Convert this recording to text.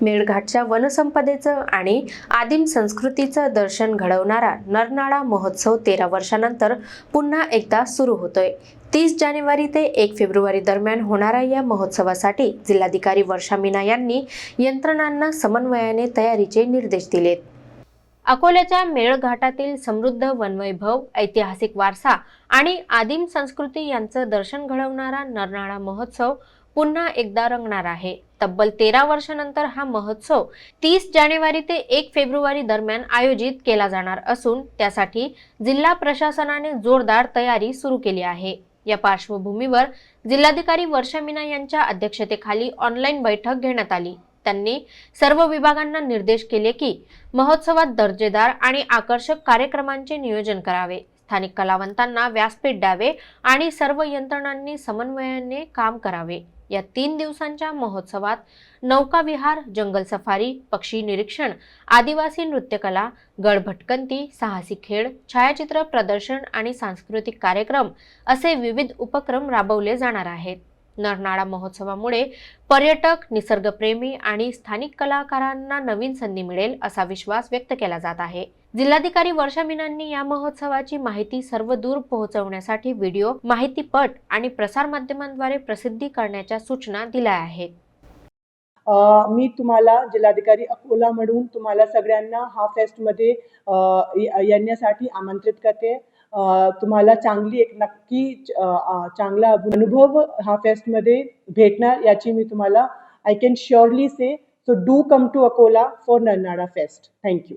मेळघाटच्या वनसंपदेचं आणि आदिम संस्कृतीचं दर्शन घडवणारा नरनाळा महोत्सव तेरा वर्षानंतर पुन्हा एकदा सुरू होतोय. तीस जानेवारी ते एक फेब्रुवारी दरम्यान होणाऱ्या या महोत्सवासाठी जिल्हाधिकारी वर्षा मीना यांनी यंत्रणांना समन्वयाने तयारीचे निर्देश दिलेत. अकोल्याच्या मेळघाटातील समृद्ध वनवैभव ऐतिहासिक वारसा आणि आदिम संस्कृती यांचं दर्शन घडवणारा नरनाळा महोत्सव पुन्हा एकदा रंगणार आहे. तब्बल तेरा वर्षानंतर हा महोत्सव तीस जानेवारी ते एक फेब्रुवारी दरम्यान आयोजित केला जाणार असून त्यासाठी जिल्हा प्रशासनाने जोरदार तयारी सुरू केली आहे. या पार्श्वभूमीवर जिल्हाधिकारी वर्षा मीना यांच्या अध्यक्षतेखाली ऑनलाईन बैठक घेण्यात आली. त्यांनी सर्व विभागांना निर्देश केले की महोत्सवात दर्जेदार आणि आकर्षक कार्यक्रमांचे नियोजन करावे. स्थानिक कलावंतांना व्यासपीठ द्यावे आणि सर्व यंत्रणांनी समन्वयाने काम करावे. या तीन दिवसांच्या महोत्सवात नौकाविहार जंगल सफारी पक्षी निरीक्षण आदिवासी नृत्यकला गड भटकंती साहसी खेळ छायाचित्र प्रदर्शन आणि सांस्कृतिक कार्यक्रम असे विविध उपक्रम राबवले जाणार आहेत. नरनाळा महोत्सवामुळे पर्यटक निसर्गप्रेमी आणि स्थानिक कलाकारांना नवीन संधी मिळेल असा विश्वास व्यक्त केला जात आहे. जिल्हाधिकारी वर्षा मीनांनी या महोत्सवाची माहिती सर्व दूर पोहोचवण्यासाठी व्हिडिओ माहितीपट आणि प्रसार माध्यमांद्वारे प्रसिद्धी करण्याच्या सूचना दिल्या आहेत. मी तुम्हाला जिल्हाधिकारी अकोला म्हणून तुम्हाला सगळ्यांना हा फेस्टमध्ये येण्यासाठी आमंत्रित करते. तुम्हाला चांगली एक नक्की चांगला अनुभव हा फेस्टमध्ये भेटणार याची मी तुम्हाला I can surely say so do come to Akola for Narnala fest thank you